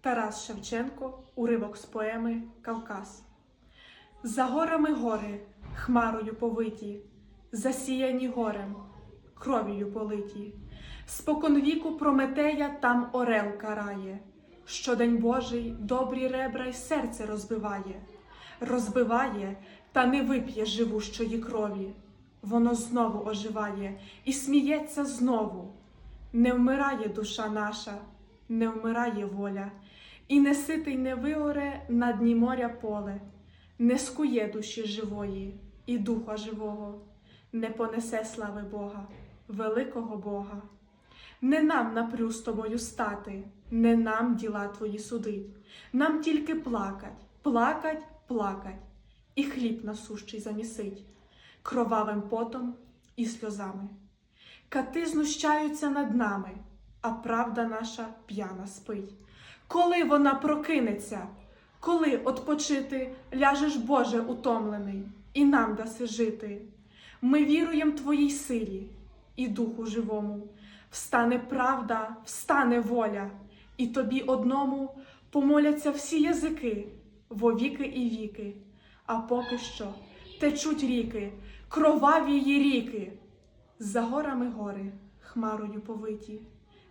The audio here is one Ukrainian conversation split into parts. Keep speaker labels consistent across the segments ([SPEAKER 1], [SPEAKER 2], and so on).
[SPEAKER 1] Тарас Шевченко, уривок з поеми Кавказ. За горами гори, хмарою повиті, засіяні горем, кров'ю политі. Споконвіку Прометея там орел карає, щодень Божий добрі ребра й серце розбиває, розбиває та не вип'є живущої крові. Воно знову оживає і сміється знову. Не вмирає душа наша, не вмирає воля, і не ситий не виоре на дні моря поле, не скує душі живої і духа живого, не понесе слави Бога, великого Бога. Не нам напрю з тобою стати, не нам діла твої судить, нам тільки плакать, плакать, плакать, і хліб насущий замісить, кровавим потом і сльозами. Кати знущаються над нами, а правда наша п'яна спить. Коли вона прокинеться, коли отпочити ляжеш, Боже, утомлений, і нам даси жити. Ми віруєм Твоїй силі і Духу живому. Встане правда, встане воля, і тобі одному помоляться всі язики, вовіки і віки. А поки що течуть ріки, кроваві її ріки. За горами гори, хмарою повиті,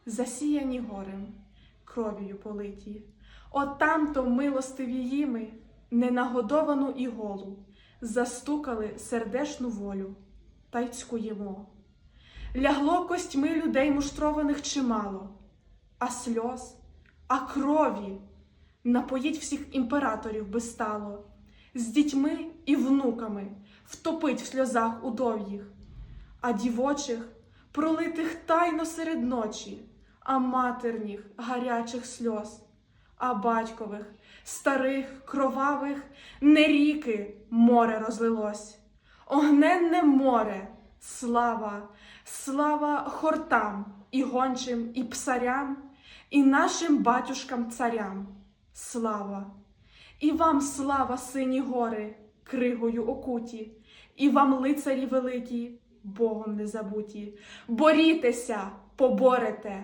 [SPEAKER 1] засіяні горем, кров'ю политі. От там-то милостиві їми, ненагодовану і голу, застукали сердешну волю, та й цькуємо. Лягло костьми людей муштрованих чимало, а сльоз, а крові напоїть всіх імператорів би стало, з дітьми і внуками втопить в сльозах удов'їх а дівочих, пролитих тайно серед ночі, а матерніх гарячих сльоз, а батькових, старих, кровавих, не ріки море розлилось, огненне море, слава, слава хортам і гончим, і псарям, і нашим батюшкам царям, слава, і вам слава, сині гори, кригою окуті, і вам лицарі великі. Богом не забуті. Борітеся, поборете,